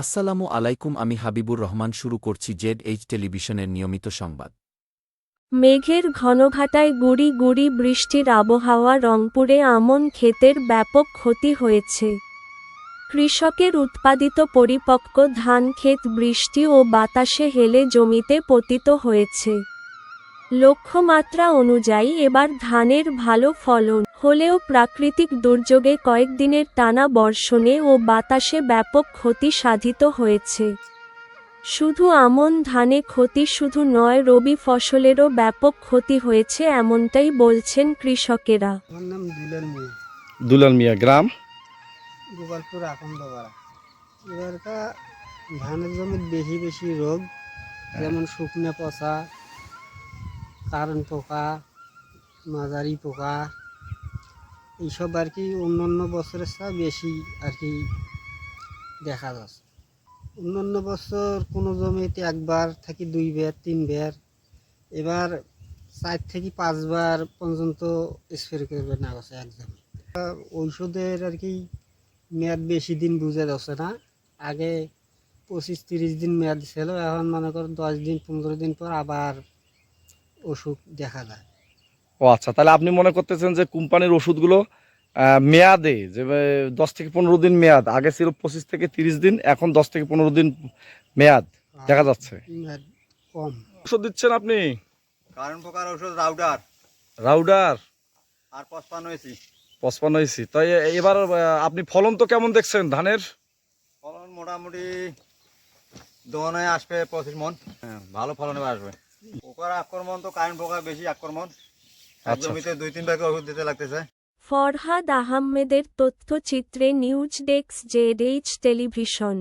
আসসালামু আলাইকুম, আমি হাবিবুর রহমান শুরু করছি জেড এইচ টেলিভিশনের নিয়মিত সংবাদ। মেঘের ঘনঘাটায় গুড়ি গুড়ি বৃষ্টির আবহাওয়া, রংপুরে আমন ক্ষেতের ব্যাপক ক্ষতি হয়েছে। কৃষকের উৎপাদিত পরিপক্ক ধান ক্ষেত বৃষ্টি ও বাতাসে হেলে জমিতে পতিত হয়েছে। লক্ষ্যমাত্রা অনুযায়ী এবার ধানের ভালো ফলন হলেও প্রাকৃতিক দুর্যোগে কয়েকদিনের টানা বর্ষণে ও বাতাসে ব্যাপক ক্ষতি সাধিত হয়েছে। শুধু আমন ধানে ক্ষতি শুধু নয় রবি ফসলেরও ব্যাপক ক্ষতি হয়েছে এমনটাই বলছেন কৃষকেরা। দুলাল মিয়া। গ্রাম? গোপালপুর আকন্দপাড়া। ধানের জমির বেশি বেশি রোগ যেমন শুকনো পচা কারেন্ট পোকা মাঝারি পোকা এইসব আর কি অন্য অন্য বছরের চেয়ে বেশি আর কি দেখা যাচ্ছে। অন্য অন্য বছর কোনো জমিতে একবার থাকি দুই বের, তিন বের, এবার চার থেকে পাঁচবার পর্যন্ত স্প্রে করবে না গেছে এক জমি। ঔষধের আর কি মেয়াদ বেশি দিন বুঝে যাচ্ছে না। আগে পঁচিশ তিরিশ দিন মেয়াদ ছিল, এখন মনে করো দশ দিন, পনেরো দিন পর আবার অসুখ দেখা যায়। ও আচ্ছা তাহলে আপনি মনে করতেছেন যে কোম্পানির ওষুধগুলো মেয়াদে যে দশ থেকে পনেরো দিন মেয়াদ আগে ছিল পঁচিশ থেকে তিরিশ দিন এখন দশ থেকে পনেরো দিন মেয়াদ দেখা যাচ্ছে। কম। ওষুধ দিচ্ছেন আপনি? কারণ প্রকার ওষুধ রাউডার। রাউডার? আর পঁচপান্ন হয়েছি। পঁচপান্ন হয়েছি। তাই এবার আপনি ফলন তো কেমন দেখছেন ধানের? ফলন মোটামুটি দোকানে আসবে পঁচিশ মন। হ্যাঁ ভালো ফলন এবার আসবে। পোকার আক্রমণ তো কারেন্ট পোকা বেশি আক্রমণ। আচ্ছা। জমিতে দুই তিন ব্যাগ ওষুধ দিতে লাগতেছে। ফরহাদ আহমেদের তথ্যচিত্রে news desk Z H television.